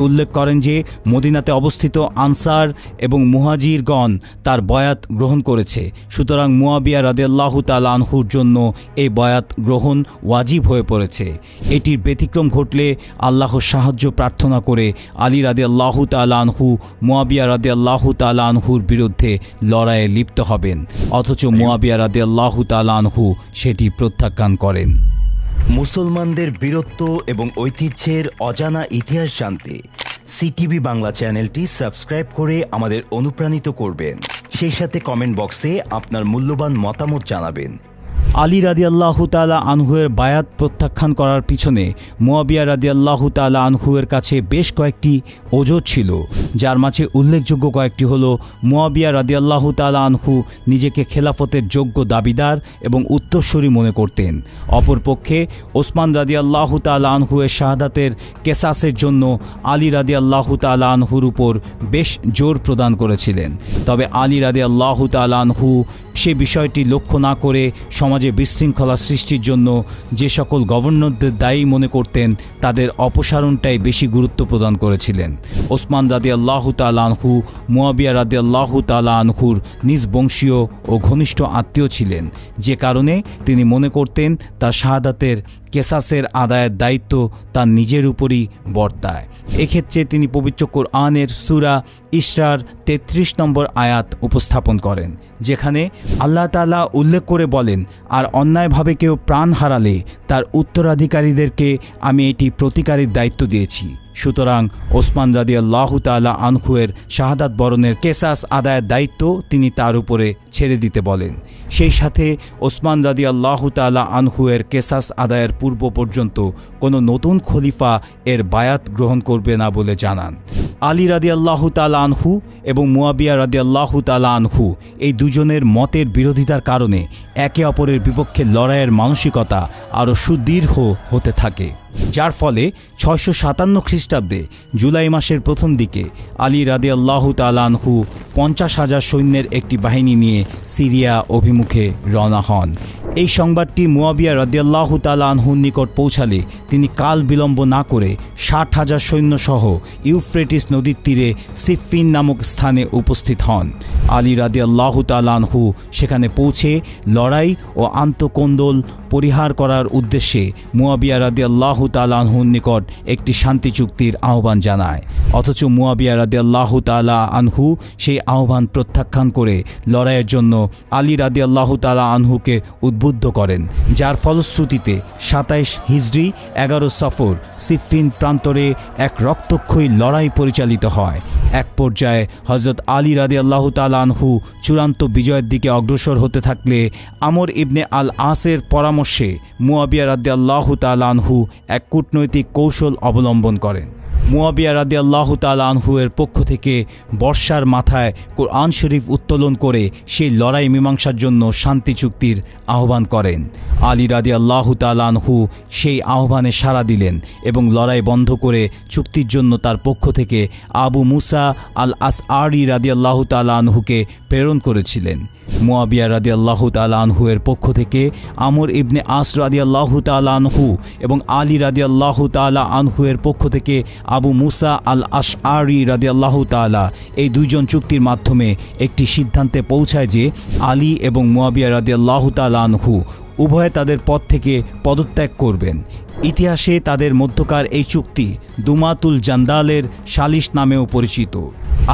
উল্লেখ করেন যে, মদিনাতে অবস্থিত আনসার এবং মুহাজিরগণ তার বয়াত গ্রহণ করেছে। সুতরাং মুয়াবিয়া রাদিয়াল্লাহু তাআলা আনহুর জন্য এই বয়াত গ্রহণ ওয়াজিব হয়ে পড়েছে। এটির ব্যতিক্রম ঘটলে আল্লাহর সাহায্য প্রার্থনা করে আলী রাদিয়াল্লাহু তাআলা আনহু, মুয়াবিয়া রাদিয়াল্লাহু তাআলা আনহুর বিরুদ্ধে লড়াইয়ে লিপ্ত হবেন। অথচ মুয়াবিয়া রাদিয়াল্লাহু তাআলা আনহু সেটি প্রত্যাখ্যান করেন। মুসলমানদের বীরত্ব এবং ঐতিহ্যের অজানা ইতিহাস জানতে সিটিভি বাংলা চ্যানেলটি সাবস্ক্রাইব করে আমাদের অনুপ্রাণিত করবেন। সেই সাথে কমেন্ট বক্সে আপনার মূল্যবান মতামত জানাবেন। আলী রাদিয়াল্লাহু তাআলা আনহুয়ের বায়াত প্রত্যাখ্যান করার পিছনে মুয়াবিয়া রাদিয়াল্লাহু তাআলা আনহুয়ের কাছে বেশ কয়েকটি ওজোর ছিল, যার মাঝে উল্লেখযোগ্য কয়েকটি হল মুয়াবিয়া রাদিয়াল্লাহু তাআলা আনহু নিজেকে খেলাফতের যোগ্য দাবিদার এবং উত্তরস্বরী মনে করতেন। অপরপক্ষে ওসমান রাদিয়াল্লাহু তাআলা আনহুয়ের শাহাদাতের কেসাসের জন্য আলী রাদিয়াল্লাহু তাআলা আনহুর উপর বেশ জোর প্রদান করেছিলেন। তবে আলী রাদিয়াল্লাহু তাআলা আনহু সে বিষয়টি লক্ষ্য না করে সমাজে বিশৃঙ্খলা সৃষ্টির জন্য যে সকল গভর্নরদের দায়ী মনে করতেন, তাদের অপসারণটাই বেশি গুরুত্ব প্রদান করেছিলেন। ওসমান রাদি আল্লাহ আনহু, মুয়াবিয়া রাদি আল্লাহ তালা আনহুর নিজ বংশীয় ও ঘনিষ্ঠ আত্মীয় ছিলেন। যে কারণে তিনি মনে করতেন, তার শাহাদাতের, কেসাসের আদায়ের দায়িত্ব তার নিজের উপরই বর্তায়। এক্ষেত্রে তিনি পবিত্র কোরআনের সুরা ইসরার তেত্রিশ নম্বর আয়াত উপস্থাপন করেন, যেখানে আল্লাহ তাআলা উল্লেখ করে বলেন আর অন্যায়ভাবে কেউ প্রাণ হারালে তার উত্তরাধিকারীদেরকে আমি এটি প্রতিকারের দায়িত্ব দিয়েছি। সুতরাং ওসমান রাদি আল্লাহ তালা আনহুয়ের শাহাদাত বরণের কেসাস আদায়ের দায়িত্ব তিনি তার উপরে ছেড়ে দিতে বলেন। সেই সাথে ওসমান রাদি আল্লাহ তালা আনহুয়ের কেসাস আদায়ের পূর্ব পর্যন্ত কোনো নতুন খলিফা এর বায়াত গ্রহণ করবে না বলে জানান। আলী রাদি আল্লাহ তালা আনহু এবং মুয়াবিয়া রাদি আল্লাহ তালা আনহু এই দুজনের মতের বিরোধিতার কারণে একে অপরের বিপক্ষে লড়াইয়ের মানসিকতা আরও সুদীর্ঘ হতে থাকে। যার ফলে ছয়শো সাতান্ন খ্রিস্টাব্দে জুলাই মাসের প্রথম দিকে আলী রাদি আল্লাহ তালানহু পঞ্চাশ হাজার সৈন্যের একটি বাহিনী নিয়ে সিরিয়া অভিমুখে রওনা হন। এই সংবাদটি মুয়াবিয়া রাদিয়াল্লাহ তালানহুর নিকট পৌঁছালে তিনি কাল বিলম্ব না করে ষাট হাজার সৈন্যসহ ইউফ্রেটিস নদীর তীরে সিফিন নামক স্থানে উপস্থিত হন। আলী রাদিয়াল্লাহ তালানহু সেখানে পৌঁছে লড়াই ও আন্তকোন্দল পরিহার করার উদ্দেশ্যে মুয়াবিয়া রাদিয়াল্লাহ তালানহুর নিকট একটি শান্তি চুক্তির আহ্বান জানায়। অথচ মুয়াবিয়া রাদিয়াল্লাহ তালা আনহু সেই আহ্বান প্রত্যাখ্যান করে লড়াইয়ের জন্য আলী রাদিয়াল্লাহ তালা আনহুকে উদ্বুদ্ধ করেন, যার ফলশ্রুতিতে সাতাইশ হিজড়ি এগারো সফর সিফিন প্রান্তরে এক রক্তক্ষয়ী লড়াই পরিচালিত হয়। এক পর্যায়ে হজরত আলী রাদে আল্লাহ তালানহু চূড়ান্ত বিজয়ের দিকে অগ্রসর হতে থাকলে আমর ইবনে আল আসের পরামর্শে মুয়াবিয়া রাদে আল্লাহ তালানহু এক কূটনৈতিক কৌশল অবলম্বন করেন। মুয়াবিয়া রাদি আল্লাহ আনহুয়ের পক্ষ থেকে বর্ষার মাথায় কোরআন শরীফ উত্তোলন করে সেই লড়াই মীমাংসার জন্য শান্তি চুক্তির আহ্বান করেন। আলী রাদি আল্লাহ আনহু সেই আহ্বানে সাড়া দিলেন এবং লড়াই বন্ধ করে চুক্তির জন্য তার পক্ষ থেকে আবু মুসা আল আস আরি রাদি আল্লাহ আনহুকে প্রেরণ করেছিলেন। মুয়াবিয়া রাদি আল্লাহ আনহুয়ের পক্ষ থেকে আমর ইবনে আস রাদি আল্লাহ আনহু এবং আলী রাদি আল্লাহ তালা আনহুয়ের পক্ষ থেকে আবু মুসা আল আশ আরি রাদি আল্লাহ তালা এই দুইজন চুক্তির মাধ্যমে একটি সিদ্ধান্তে পৌঁছায় যে আলী এবং মুয়াবিয়া রাদি আল্লাহ তালা আনহু উভয়ে তাদের পদ থেকে পদত্যাগ করবেন। ইতিহাসে তাদের মধ্যকার এই চুক্তি দুমাতুল জান্দালের সালিশ নামেও পরিচিত।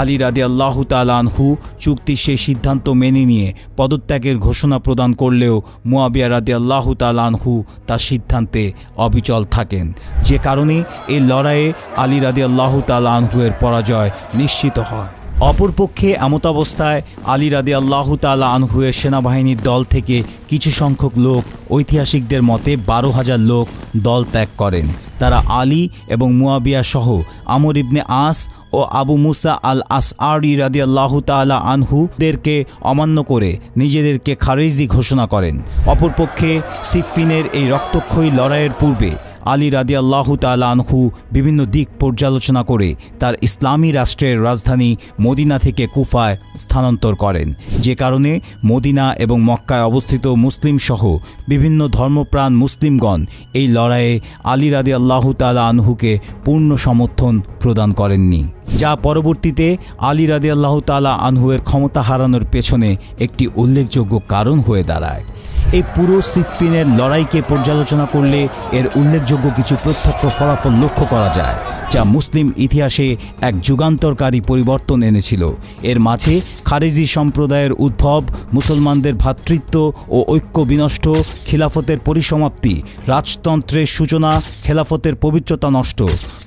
আলী রাদি আল্লাহ তালানহু চুক্তির সেই সিদ্ধান্ত মেনে নিয়ে পদত্যাগের ঘোষণা প্রদান করলেও মুয়াবিয়া রাদি আল্লাহ তালানহু তার সিদ্ধান্তে অবিচল থাকেন। যে কারণে এই লড়াইয়ে আলী রাদি আল্লাহ তালানহুয়ের পরাজয় নিশ্চিত হয়। অপরপক্ষে এমতাবস্থায় আলী রাদি আল্লাহ তালা আনহুয়ের সেনাবাহিনীর দল থেকে কিছু সংখ্যক লোক ঐতিহাসিকদের মতে বারো হাজার লোক দল ত্যাগ করেন। তারা আলী এবং মুয়াবিয়া সহ আমর ইবনে আস ও আবু মুসা আল আস আরি রাদি আল্লাহ তালা আনহুদেরকে অমান্য করে নিজেদেরকে খারিজি ঘোষণা করেন। অপরপক্ষে সিফিনের এই রক্তক্ষয়ী লড়াইয়ের পূর্বে আলী রাদি আল্লাহ তালা আনহু বিভিন্ন দিক পর্যালোচনা করে তার ইসলামী রাষ্ট্রের রাজধানী মদিনা থেকে কুফায় স্থানান্তর করেন। যে কারণে মদিনা এবং মক্কায় অবস্থিত মুসলিম সহ বিভিন্ন ধর্মপ্রাণ মুসলিমগণ এই লড়াইয়ে আলী রাদি আল্লাহ তালা আনহুকে পূর্ণ সমর্থন প্রদান করেননি। যা পরবর্তীতে আলী রাদি আল্লাহ তালা আনহুয়ের ক্ষমতা হারানোর পেছনে একটি উল্লেখযোগ্য কারণ হয়ে দাঁড়ায়। এই পুরো সিফিনের লড়াইকে পর্যালোচনা করলে এর উল্লেখযোগ্য কিছু প্রত্যক্ষ ফলাফল লক্ষ্য করা যায়। যা মুসলিম ইতিহাসে এক যুগান্তরকারী পরিবর্তন এনেছিল। এর মাঝে খারেজি সম্প্রদায়ের উদ্ভব, মুসলমানদের ভ্রাতৃত্ব ও ঐক্য বিনষ্ট, খিলাফতের পরিসমাপ্তি, রাজতন্ত্রের সূচনা, খেলাফতের পবিত্রতা নষ্ট,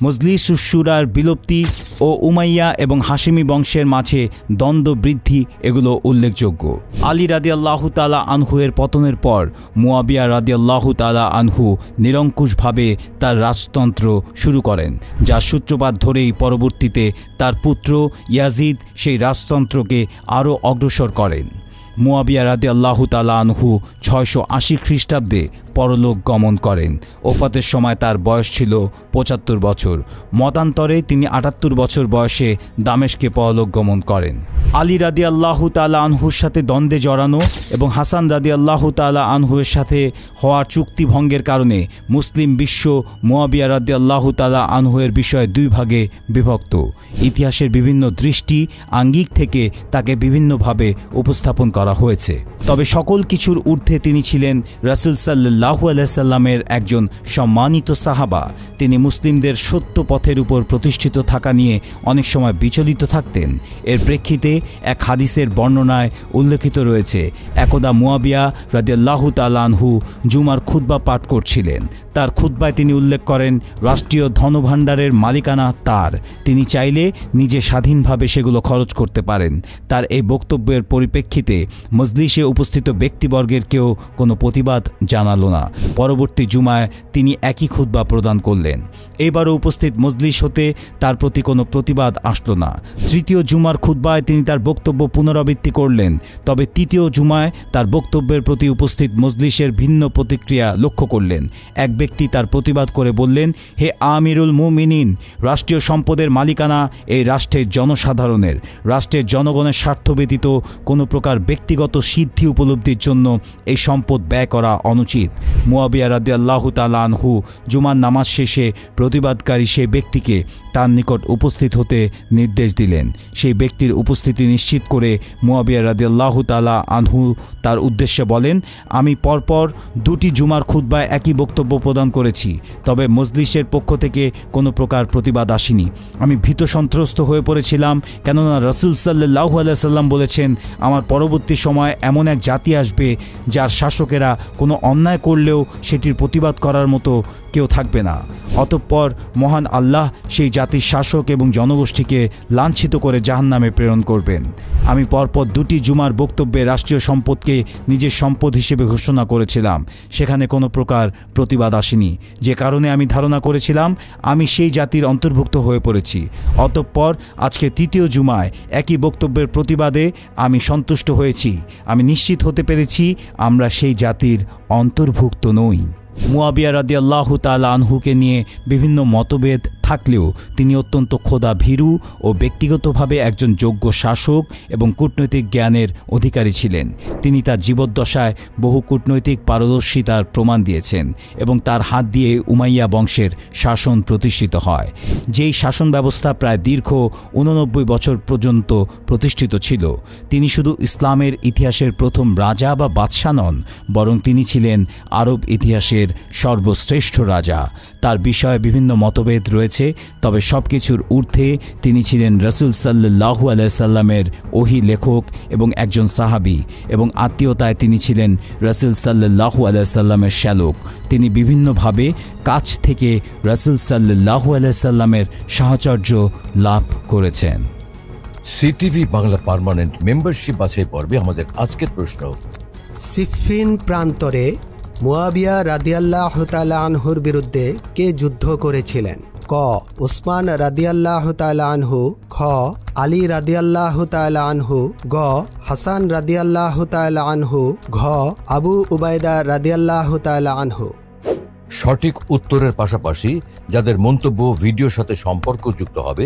মজলিস সুশুরার বিলুপ্তি ও উমাইয়া এবং হাসিমি বংশের মাঝে দ্বন্দ্ব বৃদ্ধি এগুলো উল্লেখযোগ্য। আলী রাদি আল্লাহ তালা আনহুয়ের পতনের পর মুয়াবিয়া রাদি আল্লাহ তালা আনহু নিরঙ্কুশভাবে তার রাজতন্ত্র শুরু করেন যার সূত্রপাত ধরেই পরবর্তীতে তার পুত্র ইয়াজিদ সেই রাজতন্ত্রকে আরও অগ্রসর করেন। মুয়াবিয়া রাদি আল্লাহ তালা আনহু ছয়শো আশি খ্রিস্টাব্দে পরলোক গমন করেন। ওফাতের সময় তার বয়স ছিল পঁচাত্তর বছর। মতান্তরে তিনি আটাত্তর বছর বয়সে দামেশকে পরলোক গমন করেন। আলী রাদি আল্লাহ তালা আনহুর সাথে দ্বন্দ্বে জড়ানো এবং হাসান রাদি আল্লাহ তালা আনহুয়ের সাথে হওয়ার চুক্তি ভঙ্গের কারণে মুসলিম বিশ্ব মোয়াবিয়া রাদি আল্লাহ তালা আনহুয়ের বিষয়ে দুই ভাগে বিভক্ত। ইতিহাসের বিভিন্ন দৃষ্টি আঙ্গিক থেকে তাকে বিভিন্নভাবে উপস্থাপন করা হয়েছে। তবে সকল কিছুর ঊর্ধ্বে তিনি ছিলেন রাসুল সাল্লাহু আলাইসাল্লামের একজন সম্মানিত সাহাবা। তিনি মুসলিমদের সত্য পথের উপর প্রতিষ্ঠিত থাকা নিয়ে অনেক সময় বিচলিত থাকতেন। এর প্রেক্ষিতে এক হাদিসের বর্ণনায় উল্লেখিত রয়েছে, একদা মুয়াবিয়া রাদিয়াল্লাহু তালানহু জুমার খুদ্া পাঠ করছিলেন। তার খুদ্বায় তিনি উল্লেখ করেন, রাষ্ট্রীয় ধনভাণ্ডারের মালিকানা তার। তিনি চাইলে নিজে স্বাধীনভাবে সেগুলো খরচ করতে পারেন। তার এই বক্তব্যের পরিপ্রেক্ষিতে মজলিসে উপস্থিত ব্যক্তিবর্গের কেউ কোনো প্রতিবাদ জানালো না। পরবর্তী জুমায় তিনি একই খুদ্া প্রদান করলেন। এবারও উপস্থিত মজলিস হতে তার প্রতি কোনো প্রতিবাদ আসলো না। তৃতীয় জুমার খুদ্বায় তিনি তার বক্তব্য পুনরাবৃত্তি করলেন। তবে তৃতীয় জুমায় তার বক্তব্যের প্রতি উপস্থিত মজলিসের ভিন্ন প্রতিক্রিয়া লক্ষ্য করলেন। এক ব্যক্তি তার প্রতিবাদ করে বললেন, হে আমিরুল মুমিনিন, রাষ্ট্রীয় সম্পদের মালিকানা এই রাষ্ট্রের জনসাধারণের। রাষ্ট্রের জনগণের স্বার্থ ব্যতীত কোনো প্রকার ব্যক্তিগত সিদ্ধি উপলব্ধির জন্য এই সম্পদ ব্যয় করা অনুচিত। মুয়াবিয়া রাদি আল্লাহ তালানহু জুমার নামাজ শেষে প্রতিবাদকারী সেই ব্যক্তিকে তার নিকট উপস্থিত হতে নির্দেশ দিলেন। সেই ব্যক্তির উপস্থিতি নিশ্চিত করে মুয়াবিয়া রাদি আল্লাহ তালা আনহু তার উদ্দেশ্যে বলেন, আমি পরপর দুটি জুমার খুদ্বায় একই বক্তব্য প্রদান করেছি, তবে মজলিসের পক্ষ থেকে কোনো প্রকার প্রতিবাদ আসেনি। আমি ভীত সন্ত্রস্ত হয়ে পড়েছিলাম, কেননা রসুল সাল্লাহু আলাইসাল্লাম বলেছেন, আমার পরবর্তী সময় এমন এক জাতি আসবে যার শাসকেরা কোনো অন্যায় করলেও সেটির প্রতিবাদ করার মতো কেউ থাকবে না। অতঃপর মহান আল্লাহ সেই জাতির শাসক এবং জনগোষ্ঠীকে লাঞ্ছিত করে জাহান্নামে প্রেরণ করবেন। আমি পরপর দুটি জুমার বক্তব্যে রাষ্ট্রীয় সম্পদকে নিজের সম্পদ হিসেবে ঘোষণা করেছিলাম। সেখানে কোনো প্রকার প্রতিবাদ আসেনি। যে কারণে আমি ধারণা করেছিলাম, আমি সেই জাতির অন্তর্ভুক্ত হয়ে পড়েছি। অতঃপর আজকে তৃতীয় জুমায় একই বক্তব্যের প্রতিবাদে আমি সন্তুষ্ট হয়েছি। আমি নিশ্চিত হতে পেরেছি, আমরা সেই জাতির অন্তর্ভুক্ত নই। মুয়াবিয়া রাদি আল্লাহ তালা আনহুকে নিয়ে বিভিন্ন মতভেদ থাকলেও তিনি অত্যন্ত খোদা ভীরু ও ব্যক্তিগতভাবে একজন যোগ্য শাসক এবং কূটনৈতিক জ্ঞানের অধিকারী ছিলেন। তিনি তার জীবদ্দশায় বহু কূটনৈতিক পারদর্শিতার প্রমাণ দিয়েছেন এবং তার হাত দিয়ে উমাইয়া বংশের শাসন প্রতিষ্ঠিত হয়। যেই শাসন ব্যবস্থা প্রায় দীর্ঘ উননব্বই বছর পর্যন্ত প্রতিষ্ঠিত ছিল, তিনি শুধু ইসলামের ইতিহাসের প্রথম রাজা বা বাদশাহ নন, বরং তিনি ছিলেন আরব ইতিহাসের সর্বশ্রেষ্ঠ রাজা। তার বিষয়ে বিভিন্ন মতভেদ রয়েছে তবে সব কিছুর ঊর্ধ্বে তিনি ছিলেন রসুল সাল্লাহু আলাইসাল্লামের ওহি লেখক এবং একজন সাহাবি এবং আত্মীয়তায় তিনি ছিলেন রসুল সাল্লাহু আলাইসাল্লামের শ্যালক। তিনি বিভিন্নভাবে কাছ থেকে রসুল সাল্লাহু আলাইসাল্লামের সাহচর্য লাভ করেছেন। সিটিভি বাংলা পারমানেন্ট মেম্বারশিপ বাছাই পর্বে আমাদের আজকের প্রশ্ন। সিফিন প্রান্তরে মুয়াবিয়া রাদিয়াল্লাহ তালা আনহুর বিরুদ্ধে কে যুদ্ধ করেছিলেন? ক, উসমান রাদিয়াল্লাহ আনহু, খ, আলী রাদিয়াল্লাহ আনহু, গ, হাসান রাদিয়াল্লাহ আনহু, ঘ, আবু উবায়দা রাদিয়াল্লাহ আনহু। সঠিক উত্তরের পাশাপাশি যাদের মন্তব্য ভিডিওর সাথে সম্পর্কযুক্ত হবে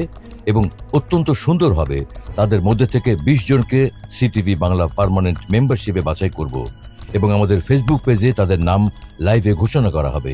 এবং অত্যন্ত সুন্দর হবে, তাদের মধ্যে থেকে বিশ জনকে সিটিভি বাংলা পার্মানেন্ট মেম্বারশিপে বাছাই করব এবং আমাদের ফেসবুক পেজে তাদের নাম লাইভে ঘোষণা করা হবে।